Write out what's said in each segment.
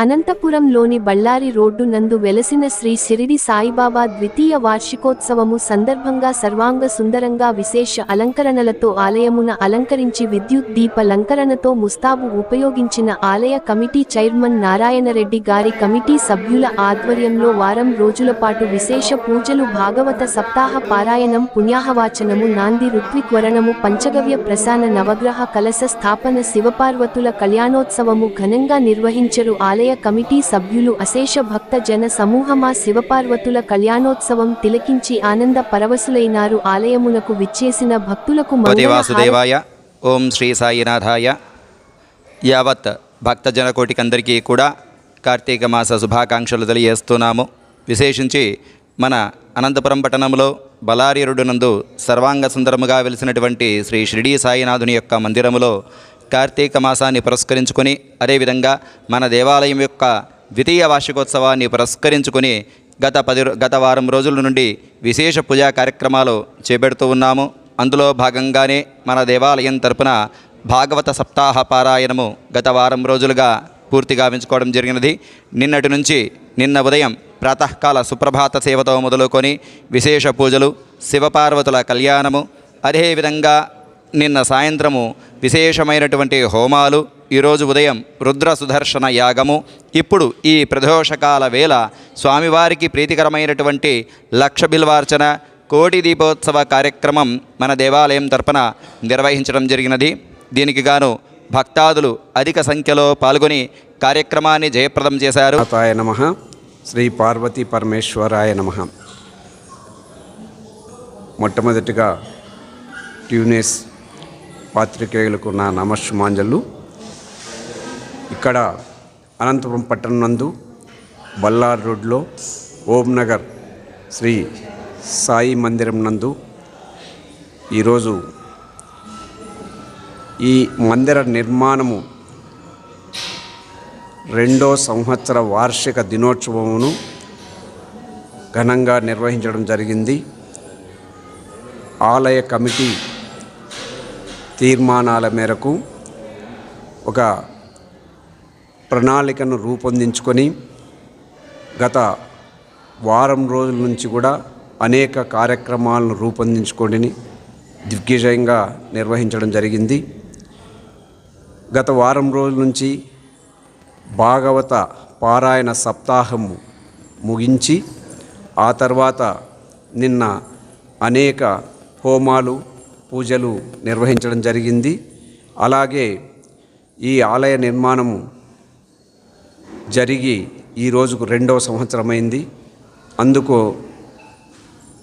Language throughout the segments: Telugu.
అనంతపురంలోని బళ్ళారి రోడ్డు నందు వెలసిన శ్రీ షిరిడి సాయిబాబా ద్వితీయ వార్షికోత్సవము సందర్భంగా సర్వాంగ సుందరంగా విశేష అలంకరణలతో ఆలయమున అలంకరించి విద్యుత్ దీపలంకరణతో ముస్తాబు ఉపయోగించిన ఆలయ కమిటీ చైర్మన్ నారాయణరెడ్డి గారి కమిటీ సభ్యుల ఆధ్వర్యంలో వారం రోజుల పాటు విశేష పూజలు భాగవత సప్తాహ పారాయణం పుణ్యాహవాచనము నాంది ఋత్విక్వరణము పంచగవ్య ప్రసాన నవగ్రహ కలశ స్థాపన శివపార్వతుల కళ్యాణోత్సవము ఘనంగా నిర్వహించరు ఆలయ కమిటీ సభ్యులు అశేష భక్త జన సమూహమా శివపార్వతుల కళ్యాణోత్సవం తిలకించి ఆనంద పరవశులైనారు ఆలయమునకు విచ్చేసిన భక్తులకు వాసుదేవాయ ఓం శ్రీ సాయినాథాయ. యావత్ భక్తజనకోటికందరికీ కూడా కార్తీక మాస శుభాకాంక్షలు తెలియజేస్తున్నాము. విశేషించి మన అనంతపురం పట్టణంలో బలారీరుడు నందు సర్వాంగ సుందరముగా వెలిసినటువంటి శ్రీ షిరిడీ సాయినాథుని యొక్క మందిరములో కార్తీక మాసాన్ని పురస్కరించుకొని అదేవిధంగా మన దేవాలయం యొక్క ద్వితీయ వార్షికోత్సవాన్ని పురస్కరించుకొని గత పది గత వారం రోజుల నుండి విశేష పూజా కార్యక్రమాలు చేపడుతూ ఉన్నాము. అందులో భాగంగానే మన దేవాలయం తరపున భాగవత సప్తాహ పారాయణము గత వారం రోజులుగా పూర్తిగా గావించుకోవడం జరిగినది. నిన్నటి నుంచి నిన్న ఉదయం ప్రాతకాల సుప్రభాత సేవతో మొదలుకొని విశేష పూజలు శివపార్వతుల కళ్యాణము అదేవిధంగా నిన్న సాయంత్రము విశేషమైనటువంటి హోమాలు ఈరోజు ఉదయం రుద్ర సుదర్శన యాగము ఇప్పుడు ఈ ప్రదోషకాల వేళ స్వామివారికి ప్రీతికరమైనటువంటి లక్ష బిల్వార్చన కోటి దీపోత్సవ కార్యక్రమం మన దేవాలయం తరపున నిర్వహించడం జరిగినది. దీనికి గాను భక్తాదులు అధిక సంఖ్యలో పాల్గొని కార్యక్రమాన్ని జయప్రదం చేశారు. మాతాయ నమ. శ్రీ పార్వతీ పరమేశ్వరాయ నమ. మొట్టమొదటిగా ట్యూనేస్ పాత్రికేయులకు నా నమస్సుమాంజలు. ఇక్కడ అనంతపురం పట్టణం నందు బల్లార్ రోడ్లో ఓం నగర్ శ్రీ సాయి మందిరం నందు ఈరోజు ఈ మందిర నిర్మాణము రెండో సంవత్సర వార్షిక దినోత్సవమును ఘనంగా నిర్వహించడం జరిగింది. ఆలయ కమిటీ తీర్మానాల మేరకు ఒక ప్రణాళికను రూపొందించుకొని గత వారం రోజుల నుంచి కూడా అనేక కార్యక్రమాలను రూపొందించుకొని దిగ్విజయంగా నిర్వహించడం జరిగింది. గత వారం రోజుల నుంచి భాగవత పారాయణ సప్తాహము ముగించి ఆ తర్వాత నిన్న అనేక హోమాలు పూజలు నిర్వహించడం జరిగింది. అలాగే ఈ ఆలయ నిర్మాణము జరిగి ఈ రోజుకు రెండవ సంవత్సరమైంది. అందుకు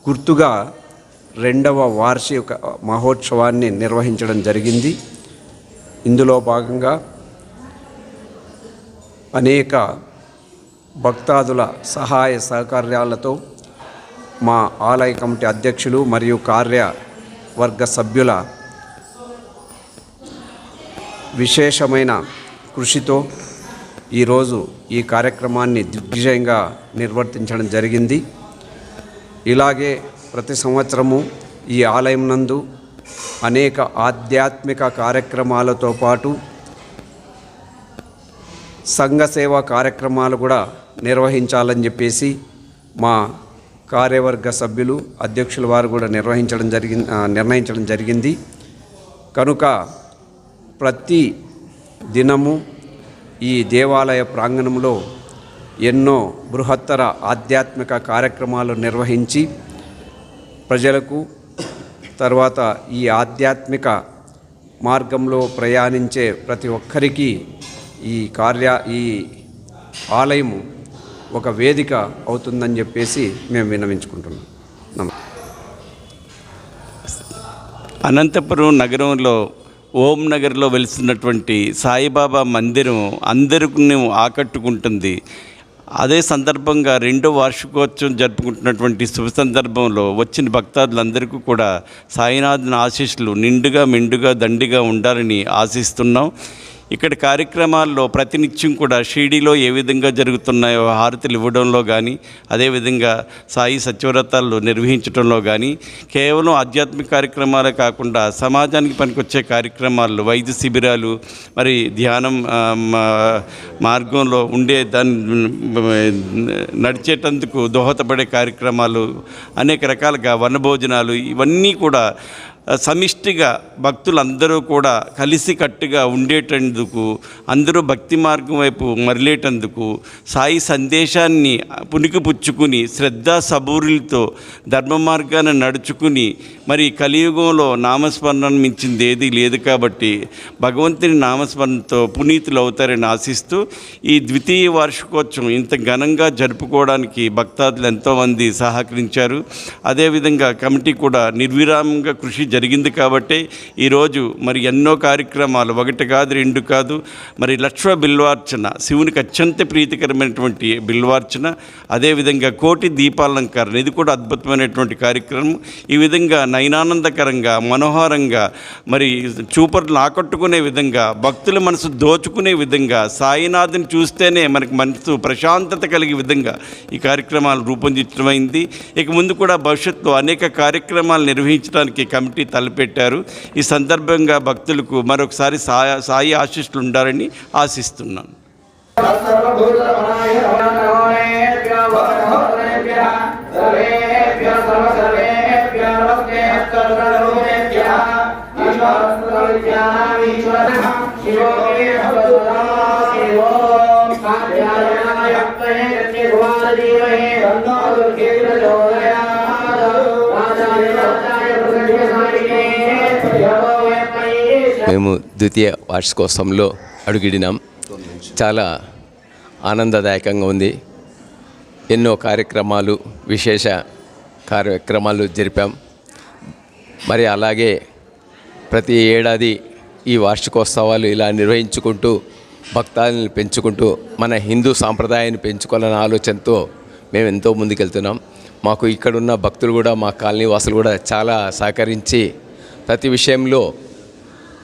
గుర్తుగా రెండవ వార్షిక మహోత్సవాన్ని నిర్వహించడం జరిగింది. ఇందులో భాగంగా అనేక భక్తాదుల సహాయ సహకార్యాలతో మా ఆలయ కమిటీ అధ్యక్షులు మరియు కార్య వర్గ సభ్యుల విశేషమైన కృషితో ఈరోజు ఈ కార్యక్రమాన్ని దిగ్విజయంగా నిర్వర్తించడం జరిగింది. ఇలాగే ప్రతి సంవత్సరము ఈ ఆలయం నందు అనేక ఆధ్యాత్మిక కార్యక్రమాలతో పాటు సంఘ సేవా కార్యక్రమాలు కూడా నిర్వహించాలని చెప్పేసి మా కార్యవర్గ సభ్యులు అధ్యక్షుల వారు కూడా నిర్వహించడం జరిగి నిర్ణయించడం జరిగింది. కనుక ప్రతి దినము ఈ దేవాలయ ప్రాంగణంలో ఎన్నో బృహత్తర ఆధ్యాత్మిక కార్యక్రమాలు నిర్వహించి ప్రజలకు తర్వాత ఈ ఆధ్యాత్మిక మార్గంలో ప్రయాణించే ప్రతి ఒక్కరికి ఈ కార్య ఈ ఆలయము ఒక వేదిక అవుతుందని చెప్పేసి మేము విన్నవించుకుంటున్నాం. నమస్తే అనంతపురం నగరంలో ఓం నగర్లో వెలుస్తున్నటువంటి సాయిబాబా మందిరం అందరికీ ఆకట్టుకుంటుంది. అదే సందర్భంగా రెండో వార్షికోత్సవం జరుపుకుంటున్నటువంటి శుభ సందర్భంలో వచ్చిన భక్తాదులందరికీ కూడా సాయినాథుని ఆశీస్సులు నిండుగా మెండుగా దండిగా ఉండాలని ఆశిస్తున్నాం. ఇక్కడ కార్యక్రమాల్లో ప్రతినిత్యం కూడా షిరిడీలో ఏ విధంగా జరుగుతున్నాయో హారతులు ఇవ్వడంలో కానీ అదేవిధంగా సాయి సత్యవ్రతాలు నిర్వహించడంలో కానీ కేవలం ఆధ్యాత్మిక కార్యక్రమాలే కాకుండా సమాజానికి పనికొచ్చే కార్యక్రమాలు వైద్య శిబిరాలు మరి ధ్యానం మా- మార్గంలో ఉండే దాన్ని నడిచేటందుకు దోహదపడే కార్యక్రమాలు అనేక రకాలుగా వనభోజనాలు ఇవన్నీ కూడా సమిష్టిగా భక్తులందరూ కూడా కలిసికట్టుగా ఉండేటందుకు అందరూ భక్తి మార్గం వైపు మరలేటందుకు సాయి సందేశాన్ని పుణికిపుచ్చుకుని శ్రద్ధా సబూరులతో ధర్మ మార్గాన్ని నడుచుకుని మరి కలియుగంలో నామస్మరణ మించింది ఏదీ లేదు కాబట్టి భగవంతుని నామస్మరణతో పునీతులు అవుతారని ఆశిస్తూ ఈ ద్వితీయ వార్షికోత్సవం ఇంత ఘనంగా జరుపుకోవడానికి భక్తాదులు ఎంతోమంది సహకరించారు. అదేవిధంగా కమిటీ కూడా నిర్విరామంగా కృషి జరిగింది కాబట్టి ఈరోజు మరి ఎన్నో కార్యక్రమాలు ఒకటి కాదు రెండు కాదు మరి లక్ష్మ బిల్వార్చన శివునికి అత్యంత ప్రీతికరమైనటువంటి బిల్వార్చన అదేవిధంగా కోటి దీపాలంకరణ ఇది కూడా అద్భుతమైనటువంటి కార్యక్రమం. ఈ విధంగా నయనానందకరంగా మనోహరంగా మరి చూపర్లు ఆకట్టుకునే విధంగా భక్తుల మనసు దోచుకునే విధంగా సాయినాథుని చూస్తేనే మనకి మనసు ప్రశాంతత కలిగే విధంగా ఈ కార్యక్రమాలు రూపొందించడం అయింది ఇక ముందు కూడా భవిష్యత్తులో అనేక కార్యక్రమాలు నిర్వహించడానికి కమిటీ తలపెట్టారు. ఈ సందర్భంగా భక్తులకు మరొకసారి సాయి ఆశిష్లు ఉండాలని ఆశిస్తున్నాను. ద్వితీయ వార్షికోత్సవంలో అడుగిడినాం. చాలా ఆనందదాయకంగా ఉంది. ఎన్నో కార్యక్రమాలు విశేష కార్యక్రమాలు జరిపాం. మరి అలాగే ప్రతి ఏడాది ఈ వార్షికోత్సవాలు ఇలా నిర్వహించుకుంటూ భక్తాలను పెంచుకుంటూ మన హిందూ సాంప్రదాయాన్ని పెంచుకోవాలనే ఆలోచనతో మేము ఎంతో ముందుకెళ్తున్నాం. మాకు ఇక్కడున్న భక్తులు కూడా మా కాలనీ వాసులు కూడా చాలా సహకరించి ప్రతి విషయంలో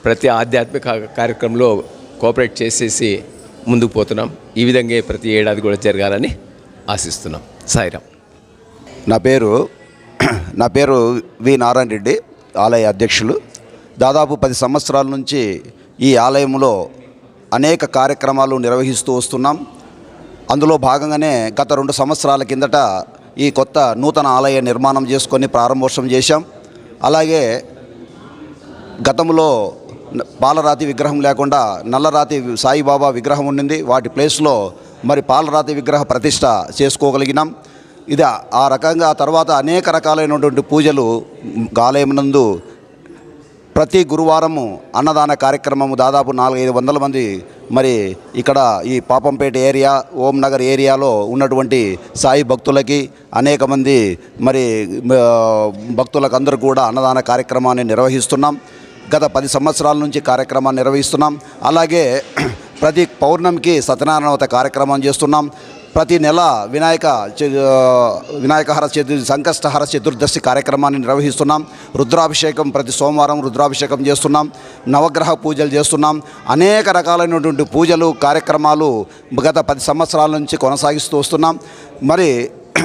ప్రతి ఆధ్యాత్మిక కార్యక్రమంలో కోఆపరేట్ చేసేసి ముందుకు పోతున్నాం. ఈ విధంగా ప్రతి ఏడాది కూడా జరగాలని ఆశిస్తున్నాం. సాయిరామ్. నా పేరు నా పేరు వి నారాయణ రెడ్డి ఆలయ అధ్యక్షులు. దాదాపు పది సంవత్సరాల నుంచి ఈ ఆలయంలో అనేక కార్యక్రమాలు నిర్వహిస్తూ వస్తున్నాం. అందులో భాగంగానే గత రెండు సంవత్సరాల కిందట ఈ కొత్త నూతన ఆలయ నిర్మాణం చేసుకొని ప్రారంభోత్సవం చేశాం. అలాగే గతంలో పాలరాతి విగ్రహం లేకుండా నల్లరాతి సాయిబాబా విగ్రహం ఉండింది. వాటి ప్లేస్లో మరి పాలరాతి విగ్రహ ప్రతిష్ట చేసుకోగలిగినాం. ఇది ఆ- రకంగా తర్వాత అనేక రకాలైనటువంటి పూజలు ఆలయం నందు ప్రతి గురువారము అన్నదాన కార్యక్రమము దాదాపు నాలుగైదు వందల మంది మరి ఇక్కడ ఈ పాపంపేట ఏరియా ఓం నగర్ ఏరియాలో ఉన్నటువంటి సాయి భక్తులకి అనేక మంది మరి భక్తులకు అందరూ కూడా అన్నదాన కార్యక్రమాన్ని నిర్వహిస్తున్నాం. గత పది సంవత్సరాల నుంచి కార్యక్రమాన్ని నిర్వహిస్తున్నాం. అలాగే ప్రతి పౌర్ణమికి సత్యనారాయణవత కార్యక్రమం చేస్తున్నాం. ప్రతి నెల వినాయక వినాయకహర చతుర్థి సంకష్టహర చతుర్దశి కార్యక్రమాన్ని నిర్వహిస్తున్నాం. రుద్రాభిషేకం ప్రతి సోమవారం రుద్రాభిషేకం చేస్తున్నాం. నవగ్రహ పూజలు చేస్తున్నాం. అనేక రకాలైనటువంటి పూజలు కార్యక్రమాలు గత పది సంవత్సరాల నుంచి కొనసాగిస్తూ వస్తున్నాం. మరి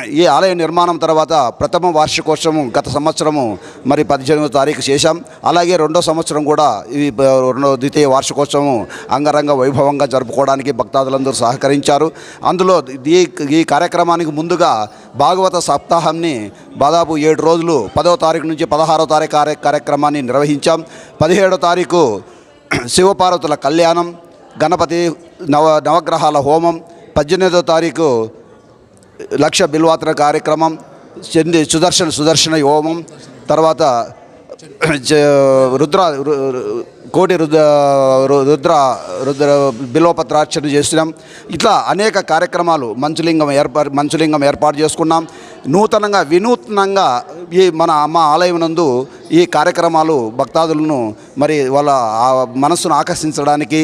ఈ ఆలయ నిర్మాణం తర్వాత ప్రథమ వార్షికోత్సవం గత సంవత్సరము మరి పద్దెనిమిదో తారీఖు చేశాం. అలాగే రెండో సంవత్సరం కూడా ఈ రెండో ద్వితీయ వార్షికోత్సవం అంగరంగ వైభవంగా జరుపుకోవడానికి భక్తాదులందరూ సహకరించారు. అందులో ఈ ఈ కార్యక్రమానికి ముందుగా భాగవత సప్తాహాన్ని దాదాపు ఏడు రోజులు పదో తారీఖు నుంచి పదహారో తారీఖు కార్య కార్యక్రమాన్ని నిర్వహించాం. పదిహేడో తారీఖు శివపార్వతుల కళ్యాణం గణపతి నవ నవగ్రహాల హోమం పద్దెనిమిదో తారీఖు లక్ష బిల్వాత్ర కార్యక్రమం చెంది సుదర్శన సుదర్శన హోమం తర్వాత రుద్ర కోటి రుద్ర రుద్ర రుద్ర బిల్వపత్రార్చన చేసినాం. ఇట్లా అనేక కార్యక్రమాలు మంచులింగం ఏర్పాటు మంచులింగం ఏర్పాటు చేసుకున్నాం. నూతనంగా వినూత్నంగా ఈ మన మా ఆలయం నందు ఈ కార్యక్రమాలు భక్తాదులను మరి వాళ్ళ మనస్సును ఆకర్షించడానికి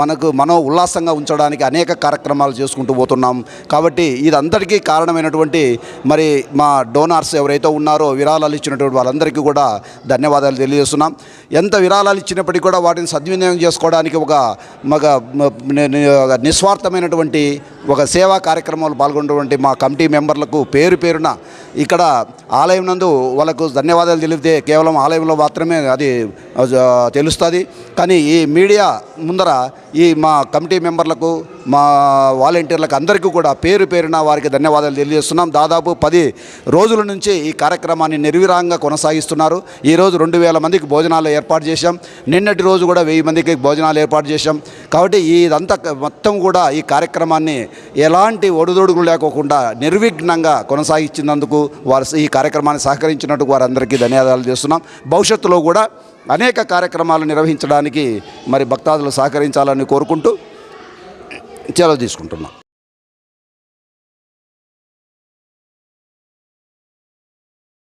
మనకు మనో ఉల్లాసంగా ఉంచడానికి అనేక కార్యక్రమాలు చేసుకుంటూ పోతున్నాం. కాబట్టి ఇదంతటికీ కారణమైనటువంటి మరి మా డోనార్స్ ఎవరైతే ఉన్నారో విరాళాలు ఇచ్చినటువంటి వాళ్ళందరికీ కూడా ధన్యవాదాలు తెలియజేస్తున్నాం. ఎంత విరాళాలు ఇచ్చినప్పటికీ కూడా వాటిని సద్వినియోగం చేసుకోవడానికి ఒక మగ నిస్వార్థమైనటువంటి ఒక సేవా కార్యక్రమాలు పాల్గొన్నటువంటి మా కమిటీ మెంబర్లకు పేరు పేరున ఇక్కడ ఆలయం నందు వాళ్ళకు ధన్యవాదాలు తెలిపితే కేవలం ఆలయంలో మాత్రమే అది తెలుస్తుంది. కానీ ఈ మీడియా ముందర ఈ మా కమిటీ మెంబర్లకు మా వాలంటీర్లకు అందరికీ కూడా పేరు పేరున వారికి ధన్యవాదాలు తెలియజేస్తున్నాం. దాదాపు పది రోజుల నుంచి ఈ కార్యక్రమాన్ని నిర్విరాంగా కొనసాగిస్తున్నారు. ఈరోజు రెండు వేల మందికి భోజనాలు ఏర్పాటు చేశాం. నిన్నటి రోజు కూడా వెయ్యి మందికి భోజనాలు ఏర్పాటు చేశాం. కాబట్టి ఇదంతా మొత్తం కూడా ఈ కార్యక్రమాన్ని ఎలాంటి ఒడిదొడుగులు లేకోకుండా నిర్విఘ్నంగా కొనసాగించినందుకు వారు ఈ కార్యక్రమాన్ని సహకరించినట్టు వారందరికీ ధన్యవాదాలు చేస్తున్నాం. భవిష్యత్తులో కూడా అనేక కార్యక్రమాలు నిర్వహించడానికి మరి భక్తాదులు సహకరించాలని కోరుకుంటూ సెలవు తీసుకుంటున్నాం.